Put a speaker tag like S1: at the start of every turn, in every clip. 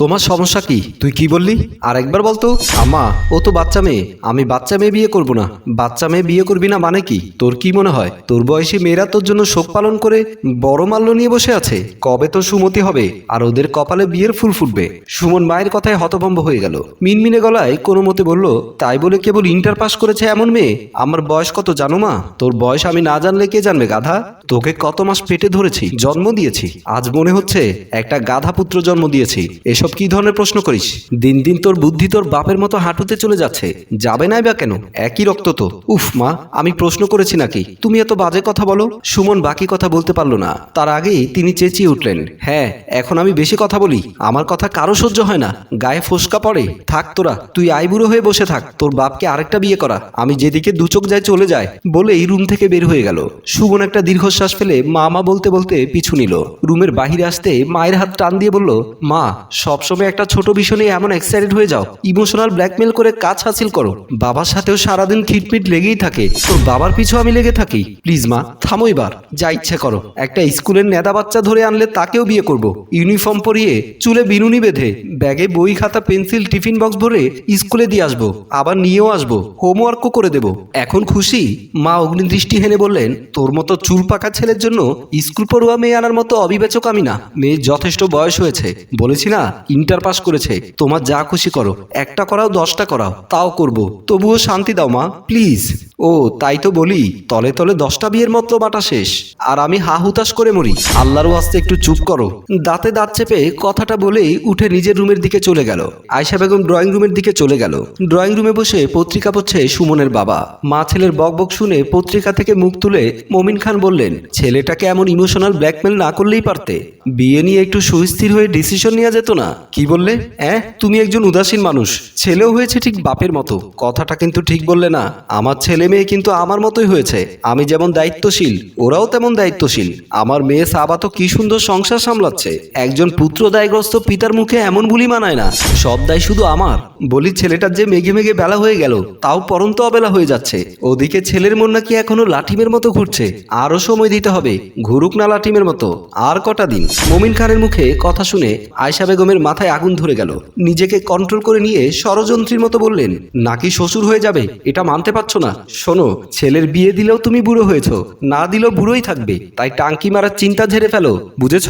S1: তোমার সমস্যা কি? তুই কি বললি? আর একবার বলতো আম্মা, ও তো বাচ্চা মেয়ে। আমি বাচ্চা মেয়ে বিয়ে করব না। বাচ্চা মেয়ে বিয়ে করবি না মানে কি? তোর কি মনে হয়? তোর বয়সী মেয়েরা তোর জন্য শোক পালন করে বড় মাল্য নিয়ে বসে আছে। কবে তো সুমতি হবে? আর ওদের কপালে বিয়ের ফুল ফুটবে। সুমন মায়ের কথায় হতভম্ব হয়ে গেল। মিনমিনে গলায় কোনো মতে বলল, তাই বলে কেবল ইন্টার পাস করেছে এমন মেয়ে? আমার বয়স কত জানো মা? তোর বয়স আমি না জানলে কে জানবে, গাধা? তোকে কত মাস পেটে ধরেছি, জন্ম দিয়েছি। আজ মনে হচ্ছে একটা গাধা পুত্র জন্ম দিয়েছি। এসব কি ধরনের প্রশ্ন করিস? দিন দিন তোর বুদ্ধি তোর বাপের মতো হাঁটুতে চলে যাচ্ছে। যাবে নাই বা কেন? একই রক্ত তো। উফ, মা, আমি প্রশ্ন করেছি নাকি? তুমি এত বাজে কথা বলো। সুমন বাকি কথা বলতে পারল না। তার আগেই তিনি চেঁচিয়ে উঠলেন। হ্যাঁ এখন আমি বেশি কথা বলি। আমার কথা কারও সহ্য হয় না। গায়ে ফোসকা পড়ে। থাক তোরা, তুই আইবুড়ো হয়ে বসে থাক। তোর বাপকে আরেকটা বিয়ে করা। আমি যেদিকে দু চোখ যায় চলে যায় বলে এই রুম থেকে বের হয়ে গেল। সুমন একটা দীর্ঘশ্বাস ফেলে মা মা বলতে বলতে পিছু নিল। রুমের বাহিরে আসতে মায়ের হাত টান দিয়ে বলল, মা সবসময় একটা ছোট বিষয় নিয়ে এমন এক্সাইটেড হয়ে যাও। ইমোশনাল ব্ল্যাকমেল করে কাজ হাসিল করো। বাবার সাথেও সারাদিন খিটমিট লেগেই থাকে। তোর বাবার পিছু আমি লেগে থাকি। প্লিজ মা, থামো এবার। যা ইচ্ছে করো। একটা স্কুলের নেদা বাচ্চা ধরে আনলে তাকেও বিয়ে করব। ইউনিফর্ম পরিয়ে চুলে বিনুনি বেঁধে, ব্যাগে বই, খাতা, পেন্সিল, টিফিন বক্স ভরে স্কুলে দিয়ে আসব। আবার নিয়েও আসব। হোমওয়ার্কও করে দেব। এখন খুশি? মা অগ্নিদৃষ্টি হেনে বললেন, তোর মতো চুল পাকা ছেলের জন্য স্কুল পড়ুয়া মেয়ে আনার মতো অবিবেচক আমি না। মেয়ের যথেষ্ট বয়স হয়েছে। বলেছি না ইন্টার পাস করেছে। তোমার যা খুশি করো। একটা করাও, দশটা করাও। তাও করব। তবুও শান্তি দাও, মা। প্লিজ। ও, তাই তো বলি। তলে তলে দশটা বিয়ের মতো বাটা শেষ। আর আমি হা হুতাশ করে মরি। আল্লাহর আস্তে একটু চুপ করো। দাঁতে দাঁত চেপে কথাটা বলেই উঠে নিজের রুমের দিকে চলে গেল। আয়সা বেগম ড্রয়িং রুমের দিকে চলে গেল। ড্রয়িং রুমে বসে পত্রিকা পড়ছে সুমনের বাবা। মা ছেলের বকবক শুনে পত্রিকা থেকে মুখ তুলে মমিন খান বললেন, ছেলেটাকে এমন ইমোশনাল ব্ল্যাকমেল না করলেই পারতে। বিয়ে নিয়ে একটু সুস্থির হয়ে ডিসিশন নেওয়া যেত না। কি বললে? হ্যাঁ তুমি একজন উদাসীন মানুষ। ছেলেও হয়েছে ঠিক বাপের মতো। কথাটা কিন্তু ঠিক বললে না। আমার ছেলে মেয়ে কিন্তু আমার মতোই হয়েছে। আমি যেমন দায়িত্বশীল, ওরাও তেমন দায়িত্বশীল। আমার মেয়ে সাবা তো কি সুন্দর সংসার সামলাচ্ছে। একজন পুত্র দায়গ্রস্ত পিতার মুখে এমন বুলি মানায় না। সব দায় শুধু আমার। বলি ছেলেটার যে মেঘে মেঘে বেলা হয়ে গেল, তাও পরন্ত অবেলা হয়ে যাচ্ছে। ওদিকে ছেলের মন নাকি এখনও লাঠিমের মতো ঘুরছে। আরও সময় দিতে হবে। ঘুরুক না লাঠিমের মতো। আর কটা দিন? মমিন খানের মুখে কথা শুনে আয়সা বেগমের মাথায় আগুন ধরে গেল। নিজেকে কন্ট্রোল করে নিয়ে ষড়যন্ত্রীর মতো বললেন, নাকি শ্বশুর হয়ে যাবে? এটা মানতে পারছ না। শোনো, ছেলের বিয়ে দিলেও তুমি বুড়ো হয়েছো, না দিলেও বুড়োই থাকবে। তাই টাঙ্কি মারার চিন্তা ঝেড়ে ফেলো, বুঝেছ?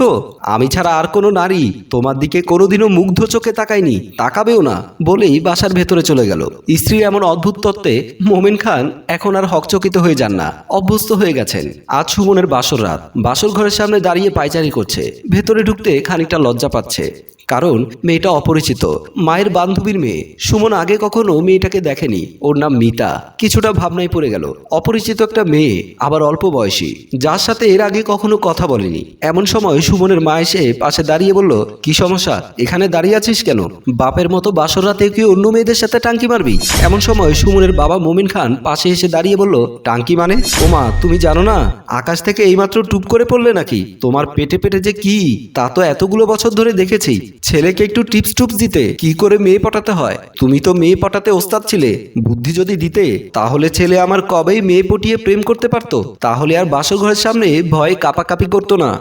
S1: আমি ছাড়া আর কোনো নারী তোমার দিকে কোনোদিনও মুগ্ধ চোখে তাকায়নি, তাকাবেও না। বলেই বাসার ভেতরে চলে গেল। স্ত্রীর এমন অদ্ভুত তত্ত্বে মোমেন খান এখন আর হকচকিত হয়ে যান না, অভ্যস্ত হয়ে গেছেন। আজ সুমনের বাসর রাত। বাসর ঘরের সামনে দাঁড়িয়ে পায়চারি করছে। ভেতরে ঢুকতে খানিকটা লজ্জা পাচ্ছে। কারণ মেয়েটা অপরিচিত। মায়ের বান্ধবীর মেয়ে। সুমন আগে কখনো মেয়েটাকে দেখেনি। ওর নাম মিতা। কিছুটা ভাবনায় পড়ে গেল। অপরিচিত একটা মেয়ে, আবার অল্প বয়সী। যার সাথে এর আগে কখনো কথা বলেনি। এমন সময় সুমনের মা এসে পাশে দাঁড়িয়ে বলল, কি সমস্যা? এখানে দাঁড়িয়ে আছিস কেন? বাপের মতো বাসর রাতে কি অন্য মেয়েদের সাথে টাঙ্কি মারবি? এমন সময় সুমনের বাবা মোমিন খান পাশে এসে দাঁড়িয়ে বলল, টাঙ্কি মানে? ওমা, তুমি জানো না? আকাশ থেকে এইমাত্র টুপ করে পড়লে নাকি? তোমার পেটে পেটে যে কি? তা তো এতগুলো বছর ধরে দেখেছি। ছেলেকে একটু টিপস টুপস দিতে কি করে মেয়ে পটাতে হয়? তুমি তো মেয়ে পটাতে ওস্তাদ ছিলে। বুদ্ধি যদি দিতে, তাহলে ছেলে আমার কবেই মেয়ে পটিয়ে প্রেম করতে পারতো? তাহলে আর বাসর ঘরের সামনে ভয়ে কাপাকাপি করতো না।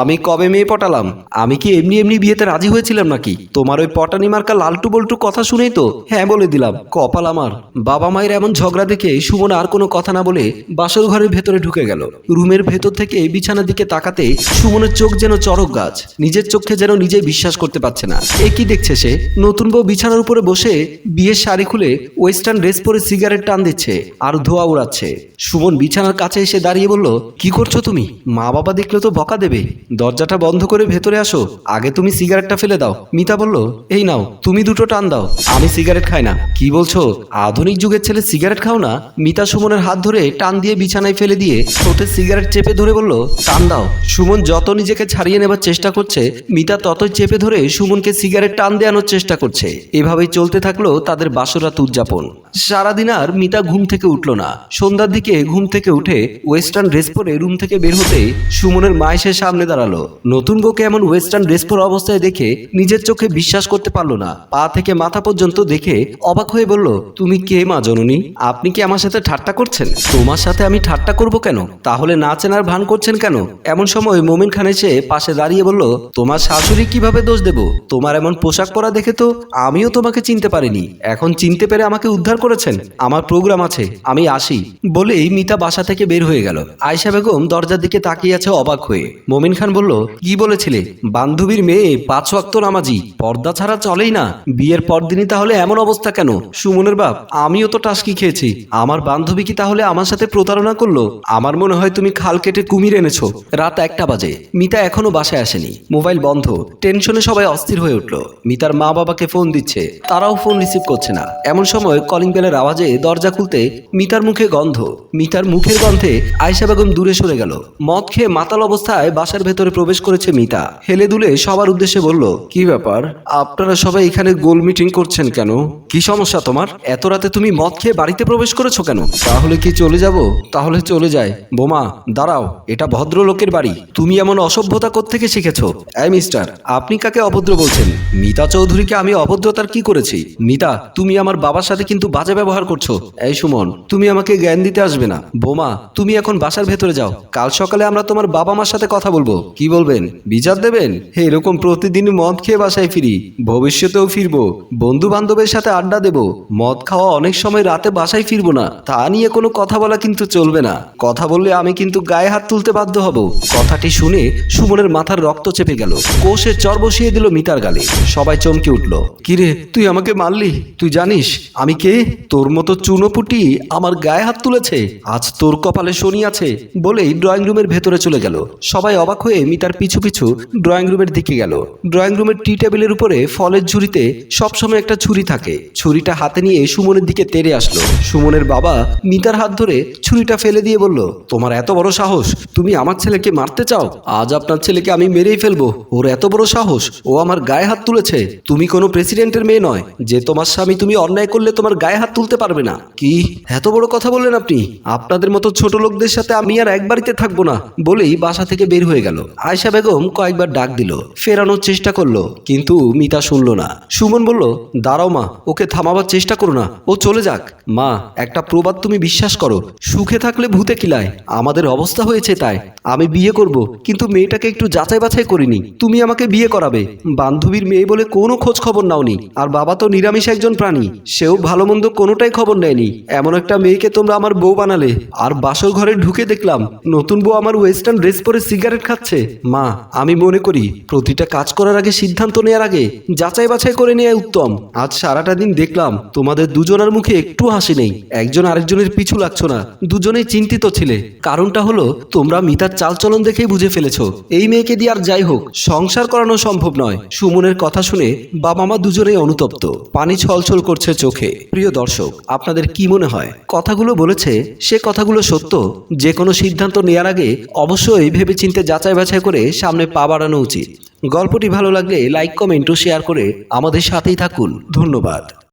S1: আমি কবে মেয়ে পটালাম? আমি কি এমনি এমনি বিয়েতে রাজি হয়েছিলাম নাকি? তোমার ওই পটানি মার্কা লালটু বল্টু কথা শুনেই তো হ্যাঁ বলে দিলাম। কপাল আমার। বাবা মায়ের এমন ঝগড়া দেখে সুমন আর কোনো কথা না বলে বাসর ঘরের ভেতরে ঢুকে গেল। রুমের ভেতর থেকে বিছানার দিকে তাকাতে সুমনের চোখ যেন চরক গাছ। নিজের চোখে যেন নিজে বিশ্বাস করতে পারছে না। এ কি দেখছে সে? নতুন বউ বিছানার উপরে বসে বিয়ের শাড়ি খুলে ওয়েস্টার্ন ড্রেস পরে সিগারেট টান দিচ্ছে আর ধোয়া উড়াচ্ছে। সুমন বিছানার কাছে এসে দাঁড়িয়ে বলল, কি করছ তুমি? মা বাবা দেখলে তো বকা দেবে। দরজাটা বন্ধ করে ভেতরে আসো। আগে তুমি সিগারেটটা ফেলে দাও। মিতা বলল, এই নাও, তুমি দুটো টান দাও। আমি সিগারেট খাই না। কি বলছো? আধুনিক যুগের ছেলে সিগারেট খাও না? মিতা সুমনের হাত ধরে টান দিয়ে বিছানায় ফেলে দিয়ে ঠোঁটে সিগারেট চেপে ধরে বলল, টান দাও। সুমন যত নিজেকে ছাড়িয়ে নেবার চেষ্টা করছে, মিতা ততই চেপে ধরে সুমনকে সিগারেট টান দেওয়ানোর চেষ্টা করছে। এভাবেই চলতে থাকল তাদের বাসরাত উদযাপন। সারাদিন আর মিতা ঘুম থেকে উঠল না। সন্ধ্যার দিকে ঘুম থেকে উঠে ওয়েস্টার্ন ড্রেস পরে রুম থেকে বের হতে সুমনের মা এসে সামনে দাঁড়াল। নতুন বউকে এমন ওয়েস্টার্ন ড্রেস পরা অবস্থায় দেখে নিজের চোখে বিশ্বাস করতে পারল না। পা থেকে মাথা পর্যন্ত দেখে অবাক হয়ে বলল, তুমি কে মা জননী? আপনি কি আমার সাথে ঠাট্টা করছেন? তোমার সাথে আমি ঠাট্টা করব কেন? তাহলে না চেনার ভান করছেন কেন? এমন সময় মোমিন খান এসে পাশে দাঁড়িয়ে বলল, তোমার শাশুড়ি কীভাবে দোষ দেব? দেব তোমার এমন পোশাক পরা দেখে তো আমিও তোমাকে চিনতে পারিনি। এখন চিনতে পেরে আমাকে উদ্ধার করেছেন। আমার প্রোগ্রাম আছে। আমি আসি। বলেই মিতা বাসা থেকে বের হয়ে গেল। আয়শা বেগম দরজার দিকে তাকিয়ে আছে অবাক হয়ে। মমিন খান বলল, কি বলেছিলে? বান্ধবীর মেয়ে, পাঁচ ওয়াক্ত নামাজি। পর্দা ছাড়া চলেই না। বিয়ের পরদিনই তাহলে এমন অবস্থা কেন? সুমনের বাপ, আমিও তো টাস্কি খেয়েছি। আমার বান্ধবী কি তাহলে আমার সাথে প্রতারণা করল? আমার মনে হয় তুমি খাল কেটে কুমির এনেছো। রাত একটা বাজে। মিতা এখনও বাসায় আসেনি। মোবাইল বন্ধ। টেনশনে সবাই অস্থির হয়ে উঠল। মিতার মা বাবাকে ফোন দিচ্ছে। তারাও ফোন রিসিভ করছে না। এমন সময় কলিং বেলের আওয়াজে দরজা খুলতে মিতার মুখে গন্ধ। মিতার মুখের গন্ধে আয়শা বেগম দূরে সরে গেল। মদ খেয়ে মাতাল অবস্থায় বাসার ভেতরে প্রবেশ করেছে মিতা। হেলে দুলে সবার উদ্দেশ্যে বলল, কি ব্যাপার? আপনারা সবাই এখানে গোল মিটিং করছেন কেন? কি সমস্যা তোমার? এত রাতে তুমি মদ খেয়ে বাড়িতে প্রবেশ করেছ কেন? তাহলে কি চলে যাব? তাহলে চলে যায় বোমা, দাঁড়াও। এটা ভদ্রলোকের বাড়ি। তুমি এমন অসভ্যতা থেকে শিখেছো? এই মিস্টার আপনি কাকে অভদ্র বলছেন, মিতা চৌধুরীকে আমি অভদ্রতার কি করেছি? মিতা, তুমি আমার বাবার সাথে কিন্তু বাজে ব্যবহার করছ। এই সুমন, তুমি আমাকে জ্ঞান দিতে আসবে না। বোমা, তুমি এখন বাসার ভেতরে যাও। কাল সকালে আমরা তোমার বাবা মার সাথে কথা বলব। কি বলবেন? বিচার দেবেন? হে, এরকম প্রতিদিন মদ খেয়ে বাসায় ফিরি। ভবিষ্যতেও ফিরবো। বন্ধু বান্ধবের সাথে আড্ডা দেব। মদ খাওয়া অনেক সময় রাতে বাসায় ফিরবো না। তা নিয়ে কোনো কথা বলা কিন্তু চলবে না। কথা বললে আমি কিন্তু গায়ে হাত তুলতে বাধ্য হব। কথাটি শুনে সুমনের মাথার রক্ত চেপে গেল। কোষে চর বসিয়ে দিল মিতার গালে। সবাই চমকে উঠল। কিরে, তুই আমাকে মারলি? তুই জানিস, আমি কে? তোর মতো চুনোপুটি আমার গায়ে হাত তুলেছে। আজ তোর কপালে শনি আছে বলেই ড্রয়িং রুমের ভেতরে চলে গেল। সবাই অবাক হয়ে মিতার পিছু পিছু ড্রয়িং রুমের দিকে গেল। ড্রয়িং রুমের টি টেবিলের উপরে ফলের ঝুড়িতে সবসময় একটা ছুরি থাকে। ছুরিটা হাতে নিয়ে সুমনের দিকে তেড়ে আসলো। সুমনের বাবা মিতার হাত ধরে ছুরিটা ফেলে দিয়ে বলল, তোমার এত বড় সাহস, তুমি আমার ছেলেকে মারতে চাও? আজ আপনার ছেলেকে আমি মেরেই ফেলব। ওর এত বড় সাহস, ও আমার গায়ে হাত তুলেছে। তুমি কোনো প্রেসিডেন্টের মেয়ে নয়। যে তোমার স্বামী তুমি অন্যায় করলে তোমার গায়ে হাত তুলতে পারবে না। কি? এত বড় কথা বললেন আপনি। আপনাদের মতো ছোট লোকদের সাথে আমি আর এক বাড়িতে থাকব না বলেই বাসা থেকে বের হয়ে গেল। আয়শা বেগম কয়েকবার ডাক দিল। ফেরানোর চেষ্টা করল, কিন্তু মিতা শুনল না। সুমন বলল, দাঁড়াও মা, ওকে থামাবার চেষ্টা করো না। ও চলে যাক। মা, একটা প্রবাদ তুমি বিশ্বাস করো। সুখে থাকলে ভূতে কিলায় আমাদের অবস্থা হয়েছে তাই। আমি বিয়ে করব, কিন্তু মেয়েটাকে একটু যাচাই বাছাই করিনি। তুমি আমাকে বিয়ে করাবে। বান্ধবীর মেয়ে বলে কোনো খোঁজ খবর নাওনি। আর বাবা তো নিরামিষ একজন প্রাণী, সেও ভালো মন্দ কোনোটাই খবর নেয়নি। এমন একটা মেয়েকে তোমরা আমার বউ বানালে। আর বাসর ঘরে ঢুকে দেখলাম, নতুন বউ আমার ওয়েস্টার্ন ড্রেস পরে সিগারেট খাচ্ছে। মা, আমি মনে করি, প্রতিটা কাজ করার আগে সিদ্ধান্ত নেওয়ার আগে যাচাই বাছাই করে নেওয়া উত্তম। আজ সারাটা দিন দেখলাম, তোমাদের দুজনের মুখে একটু হাসি নেই। একজন আরেকজনের পিছু লাগছো না। দুজনেই চিন্তিত ছিলে। কারণটা হলো, তোমরা মিতার চালচলন দেখেই বুঝে ফেলেছো। এই মেয়েকে দিয়ে আর যাই হোক, সংসার করানো সম্ভব নয়। সুমনের কথা শুনে বাবা মা দুজনেই অনুতপ্ত। পানি ছলছল করছে চোখে। প্রিয় দর্শক, আপনাদের কি মনে হয়? কথাগুলো বলেছে, সে কথাগুলো সত্য, যে কোনো সিদ্ধান্ত নেওয়ার আগে অবশ্যই ভেবেচিন্তে যাচাই বাছাই করে সামনে পা বাড়ানো উচিত। গল্পটি ভালো লাগলে লাইক, কমেন্ট ও শেয়ার করে আমাদের সাথেই থাকুন। ধন্যবাদ।